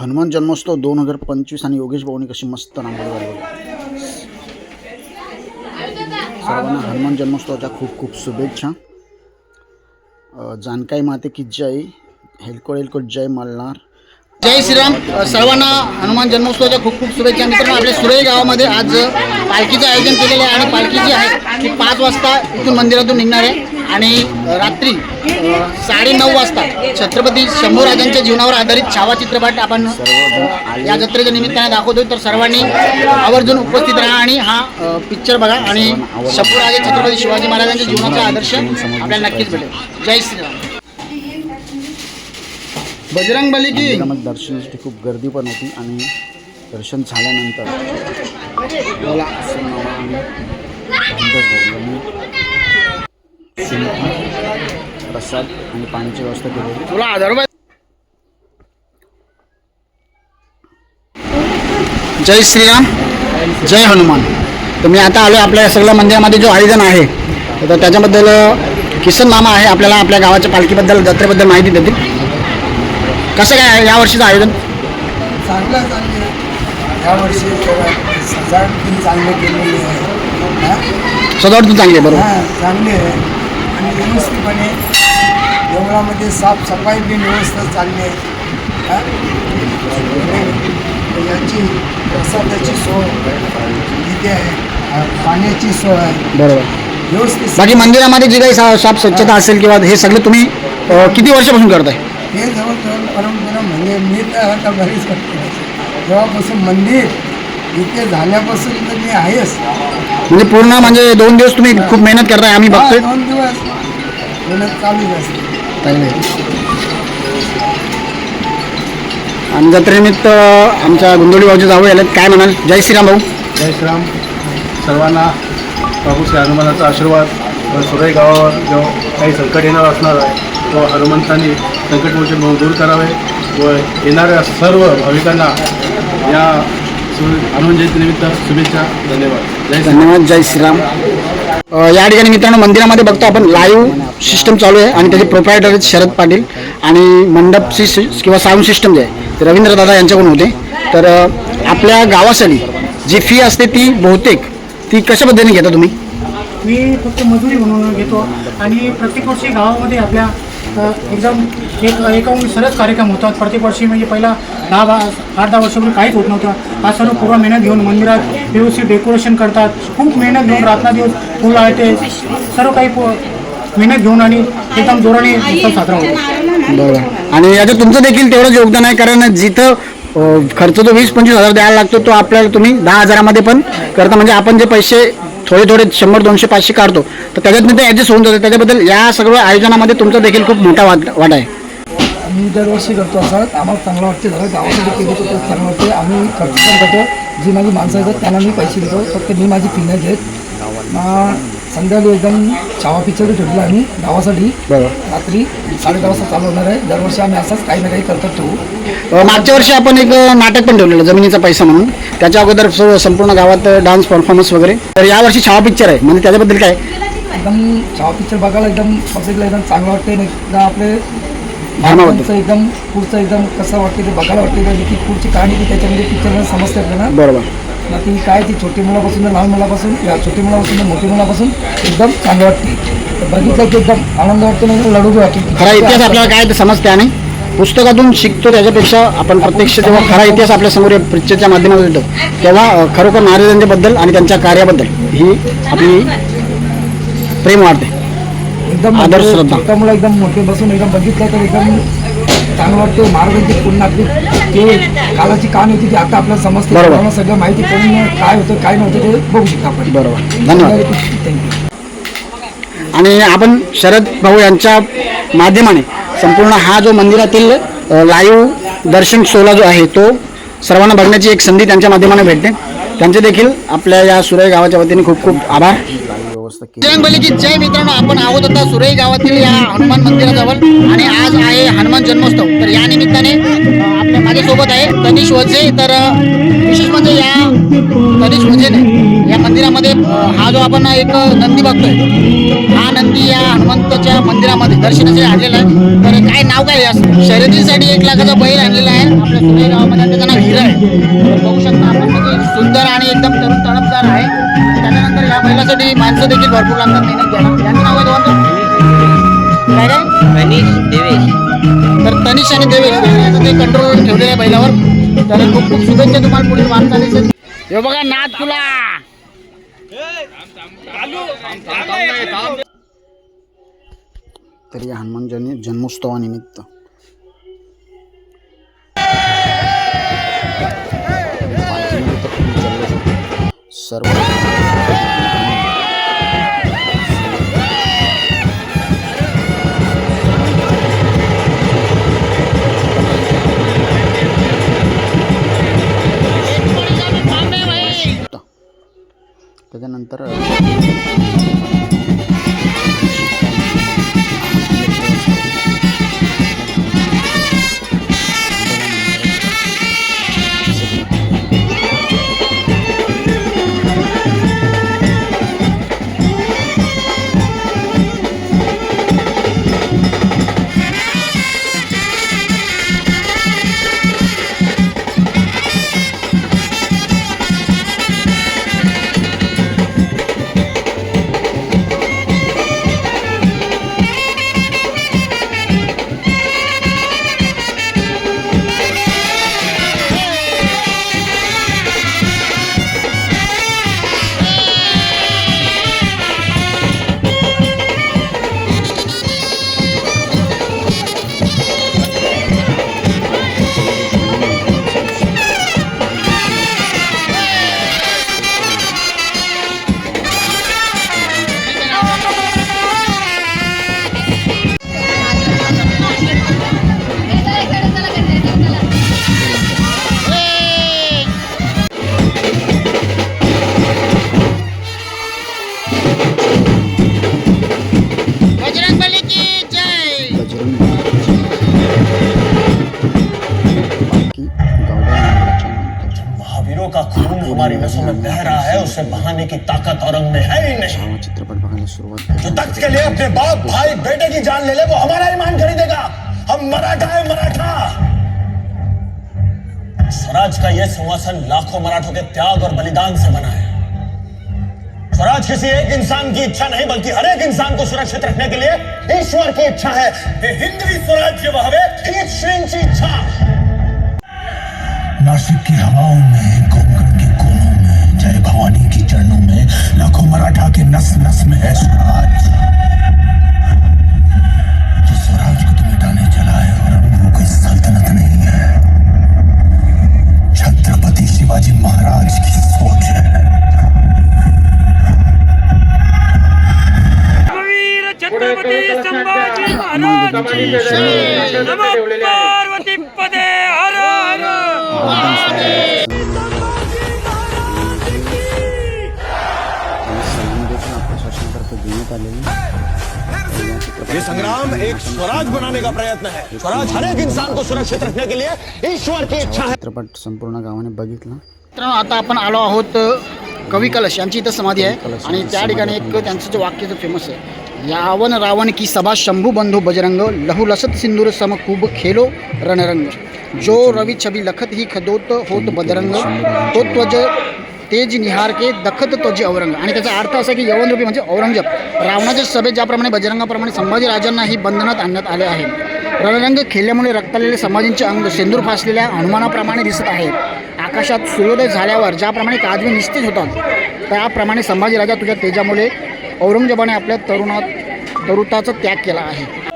हनुमान जन्मोत्सव दोन हजार पंचवीस आणि योगेश भाऊनी कशी मस्त रांगोळी काढली. सर्वांना हनुमान जन्मोत्सवाच्या खूप खूप शुभेच्छा. जानकाई माते की जय हेलकोट हेलकोट जय मल्हार. जय श्रीराम. सर्वांना हनुमान जन्मोत्सवाच्या खूप खूप शुभेच्छा. मित्रांनो आपल्या सुरई गावामध्ये आज पालखीचं आयोजन केलेलं आहे आणि पालखी जी आहे ती पाच वाजता इथून मंदिरातून निघणार आहे. आणि रात्री साडे नऊ वाजता छत्रपती शंभूराजांच्या जीवनावर आधारित छावा चित्रपट आपण या जत्रेच्या निमित्ताने दाखवतोय. तर सर्वांनी आवर्जून उपस्थित राहा आणि हा पिक्चर बघा आणि शंभूराजे छत्रपती शिवाजी महाराजांच्या जीवनाचा आदर्श आपल्याला नक्कीच भेटेल. जय श्रीराम. बजरंग बली की दर्शनासाठी खूप गर्दी पण होती आणि दर्शन झाल्यानंतर मला असं नाव आणि रामदास भाऊ यांनी सिंह, प्रसाद आणि पाण्याची व्यवस्था केली तुला आधार जय श्रीराम जय हनुमान. तर मी आता आलो आपल्या या सगळ्या मंदिरामध्ये जो आयोजन आहे तर त्याच्याबद्दल किसन मामा आहे आपल्याला आपल्या गावाच्या पालखीबद्दल जत्रेबद्दल माहिती देतील. कसं काय आहे यावर्षीचं आयोजन? चांगलं चांगलं. यावर्षी सजावट पण चांगली केलेली आहे. हा? सजावट पण चांगली आहे बरोबर. हा चांगली आहे. आणि व्यवस्थितपणे देवळामध्ये साफसफाई बी व्यवस्थित चालली आहे. हा? याची प्रसादाची सोय इथे आहे. हा, पाण्याची सोय आहे. बरोबर. व्यवस्थित बाकी मंदिरामध्ये जी काही सा- साफ़ स्वच्छता असेल किंवा हे सगळे तुम्ही अ, किती वर्षापासून करताय? हे जवळजवळ परंपरा म्हणजे मी तर आता बरीच करते. जेव्हापासून मंदिर इथे झाल्यापासून तर मी आहेच. म्हणजे पूर्ण म्हणजे दोन दिवस तुम्ही खूप मेहनत करताय आम्ही हा, बघतोय. दोन दिवस. मेहनत असते आहे. आणि जत्रेनिमित्त आमच्या गुंदोडी भाऊचे जाऊ आले काय म्हणाल? जय श्रीराम भाऊ. जय श्रीराम. सर्वांना प्रभू श्री हनुमानाचा आशीर्वाद. व सुरई गावावर जो काही संकट येणार असणार आहे तो हनुमंतांनी संकटमोचन म्हणून दूर करावे व येणाऱ्या सर्व भाविकांना या सु हनुमान जयंतीनिमित्त शुभेच्छा धन्यवाद. जय धन्यवाद. जय श्रीराम. या ठिकाणी मित्रांनो मंदिरामध्ये बघतो आपण लाईव्ह सिस्टम चालू आहे आणि त्याचे प्रोप्रायटर आहेत शरद पाटील आणि मंडप सि किंवा साऊंड सिस्टम जे आहे ते रवींद्र दादा यांच्याकडून होते. तर आपल्या गावासाठी जी फी असते ती बहुतेक ती कशा पद्धतीने घेता तुम्ही? मी फक्त मजुरी म्हणून घेतो आणि प्रत्येक वर्षी गावामध्ये आपल्या एकदम एक एकाहून सरस कार्यक्रम होतात प्रत्येक वर्षी म्हणजे पहिला दहा बा आठ दहा वर्षापूर्वी काहीच होत नव्हतं. आज सर्व पूर्ण मेहनत घेऊन मंदिरात व्यवस्थित डेकोरेशन करतात. खूप मेहनत घेऊन रात्र दिवस फुलं आहे ते सर्व काही मेहनत घेऊन आणि एकदम जोराने उत्सव साजरा होतो. बरोबर आणि याचं तुमचं देखील तेवढंच योगदान आहे कारण जिथं खर्च जो वीस पंचवीस हजार द्यायला लागतो तो आपल्याला तुम्ही दहा हजारामध्ये पण करता. म्हणजे आपण जे पैसे थोडे थोडे शंभर दोनशे पाचशे काढतो तर त्याच्यात ते ॲडजस्ट होऊन जातं. त्याच्याबद्दल या सगळ्या आयोजनामध्ये तुमचा देखील खूप मोठा वाट वाटा आहे. आम्ही दरवर्षी करतो असं आम्हाला चांगलं वाटते. झालं गावामध्ये केलं तर चांगलं वाटते. आम्ही खर्च पण करतो. जी माझी माणसं आहेत त्यांना मी पैसे देतो. फक्त मी माझी नाही घेत संध्याकाळी एकदम छावा पिक्चर ठेवलेला आम्ही गावासाठी. रात्री साडे दहा वाजता चालू होणार आहे. दरवर्षी आम्ही असंच काही ना काही करत ठेवू. मागच्या वर्षी आपण एक नाटक पण ठेवलेलं जमिनीचा पैसा म्हणून. त्याच्या अगोदर संपूर्ण गावात डान्स परफॉर्मन्स वगैरे. तर यावर्षी छावा पिक्चर आहे. म्हणजे त्याच्याबद्दल काय? एकदम छावा पिक्चर बघायला एकदम पब्लिकला एकदम चांगलं वाटते आणि एकदा आपले धर्माचं एकदम पुढचं एकदम कसं वाटते ते बघायला वाटते का? की पुढची कहाणी ती त्याच्यामध्ये पिक्चरमध्ये समजते आपल्याला. बरोबर. बाकी काय ती छोटी मुलापासून लहान मुलापासून या छोटी मुलापासून मोठी मुलापासून एकदम चांगलं वाटते तर बघितलं की एकदम आनंद वाटतो आणि लढू वाटते खरा इतिहास आपल्याला काय ते समजते आणि पुस्तकातून शिकतो त्याच्यापेक्षा आपण प्रत्यक्ष जेव्हा खरा इतिहास आपल्यासमोर या पिक्चरच्या माध्यमातून येतो तेव्हा अ, खरोखर महाराजांच्याबद्दल आणि त्यांच्या कार्याबद्दल ही आपली प्रेम वाढते. एकदम आदर श्रद्धा. छोट्या मुलं एकदम मोठे बसून एकदम बघितलं तर एकदम चांगलं वाटते. महाराजांची पुन्हा आपली ते कालाची कहाणी होती ती आता आपल्याला समजते. बरोबर. आपल्याला सगळं माहिती करून काय होतं काय नव्हतं ते बघू शकतो आपण. बरोबर. धन्यवाद. थँक्यू आणि आपण शरद भाऊ यांच्या माध्यमाने संपूर्ण हा जो मंदिरातील लाईव्ह दर्शन सोहळा जो आहे तो सर्वांना बघण्याची एक संधी त्यांच्या माध्यमाने भेटते. त्यांचे देखील आपल्या या सुरई गावाच्या वतीने खूप खूप आभार. जय बली की जय मित्रांनो. आपण आहोत आता सुरई गावातील या हनुमान मंदिराजवळ. आणि आज आहे हनुमान जन्मोत्सव. तर या निमित्ताने अं, आहे तनिष वजे तर विशेष म्हणजे या तनिष वजेने या मंदिरामध्ये हा जो आपण एक नंदी बघतोय हा नंदी या हनुमंताच्या मंदिरामध्ये दर्शनासाठी आणलेला आहे. तर काय नाव काय या शर्यतीसाठी एक लाखाचा बैल आणलेला आहे. आपल्या सुरे गावामध्ये आणि त्याचं नाव हिरा आहे. बघू शकता आपण म्हणजे सुंदर आणि एकदम तरुण तडपदार आहे. त्याच्यानंतर या बैलासाठी माणसं देखील भरपूर लागतात. मेहनत घ्यायला यांचं नाव आहे काय काय गणेश देवेश. तर तनिष आणि देवेश यांचं ते कंट्रोल ठेवलेलं आहे बैलावर. तर खूप खूप शुभेच्छा तुम्हाला पुढील वाटचालीचे हे बघा नाथ तुला. तरी हनुमान जन्म जन्मोत्सवानिमित्त. सर्व त्याच्यानंतर महावीरों का खून हमारी नसों में बह रहा है उसे बहाने की ताकत औरंग में है ही नहीं। चित्रपट बघायला सुरुवात जो तख्त के लिए अपने बाप भाई बेटे की जान ले ले वो हमारा ईमान खरीदेगा। हम मराठा है मराठा। स्वराज का यह सिंहासन लाखों मराठों के त्याग और बलिदान से बना है। स्वराज किसी एक इंसान की इच्छा नहीं बल्कि हर एक इंसान को सुरक्षित रखने के लिए ईश्वर की इच्छा है। हे हिंदवी स्वराज्य वहावे इच्छा नासिक की हवाओं में भवानी की चरणों में लाखों मराठा के नस नस में है स्वराज जो स्वराज को तो मिटाने चला है और अब वो कोई सल्तनत नहीं है। छत्रपति शिवाजी महाराज की सोच है। वीर छत्रपती संभाजी महाराज नमः पार्वती पदे। हर हर। संग्राम एक स्वराज बनाने का प्रयत्न है। स्वराज हर एक इंसान को सुरक्षित रखने के लिए ईश्वर की इच्छा है। चित्रपट संपूर्ण गावाने बघितला. मित्रांनो आता आपण आलो आहोत कवी कलश यांची इथं समाधी आहे. आणि त्या ठिकाणी एक त्यांचं जे वाक्य जो फेमस आहे. यावन रावण की सभा शंभू बंधू बजरंग लहू लसत सिंदूर सम खूब खेलो रणरंग. जो रवि छबी लखत ही खदोत होत बदरंग तो त्वज तेज निहार के दखत तोजे औरंग. आणि त्याचा अर्थ असा की यवन रूपी म्हणजे औरंगजेब. रावणाच्या सभेत ज्याप्रमाणे बजरंगाप्रमाणे संभाजीराजांनाही बंधनात आणण्यात आले आहे. रणरंग खेळल्यामुळे रक्तालेले संभाजींचे अंग सेंदूर फासलेल्या हनुमानाप्रमाणे दिसत आहे आकाशात सूर्योदय झाल्यावर ज्याप्रमाणे काजवे निस्तेज होतात त्याप्रमाणे संभाजीराजा तुझ्या तेजामुळे औरंगजेबाने आपल्या तरुणात तरुताचा त्याग केला आहे.